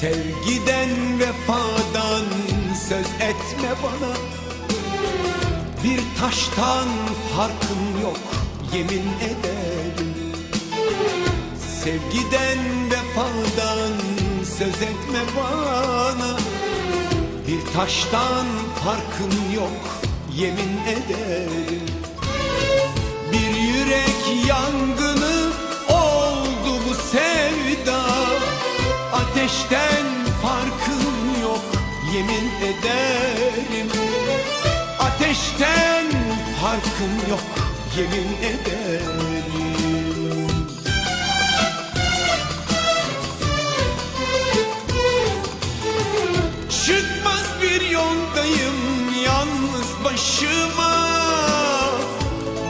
Sevgiden vefadan söz etme bana. Bir taştan farkım yok yemin ederim. Sevgiden vefadan söz etme bana. Bir taştan farkım yok yemin ederim yemin ederim. Ateşten farkım yok yemin ederim. Çıkmaz bir yoldayım yalnız başıma.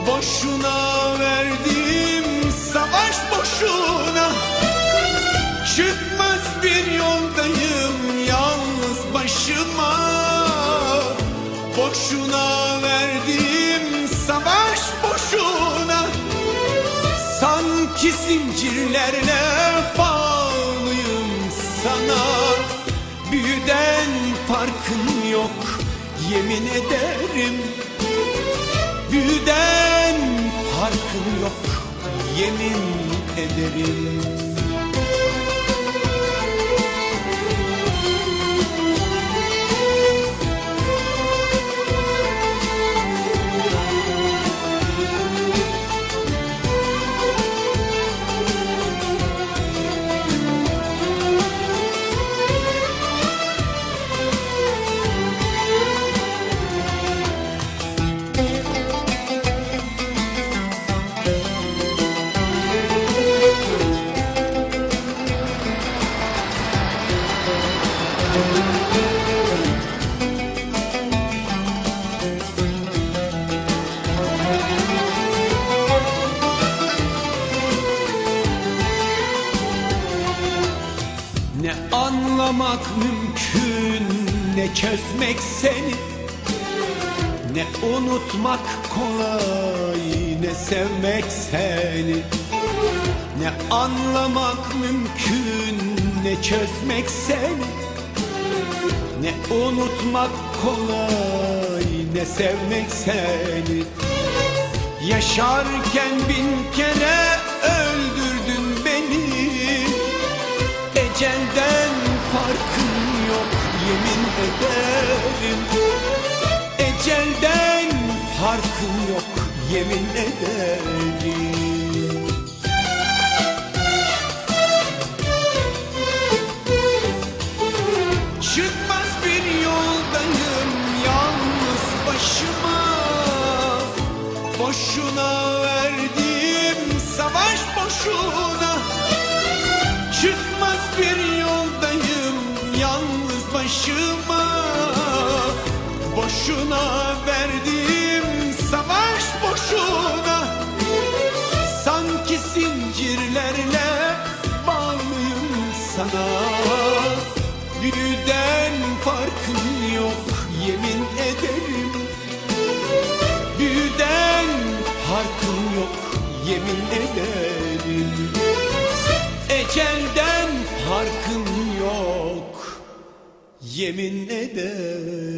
Boşuna verdim savaş boşuna. Çıkmaz bir yoldayım başıma Boşuna verdim savaş boşuna. Sanki zincirlerle bağlıyım sana. Büyüden farkın yok yemin ederim. Büyüden farkın yok yemin ederim Ne anlamak mümkün ne çözmek seni. Ne unutmak kolay ne sevmek seni. Ne anlamak mümkün ne çözmek seni Ne unutmak kolay ne sevmek seni. Yaşarken bin kere öldürdün beni. Ecelden farkın yok yemin ederim. Ecelden farkın yok yemin ederim Boşuna verdim savaş boşuna yemin ederim. Ecelden farkın yok yemin ederim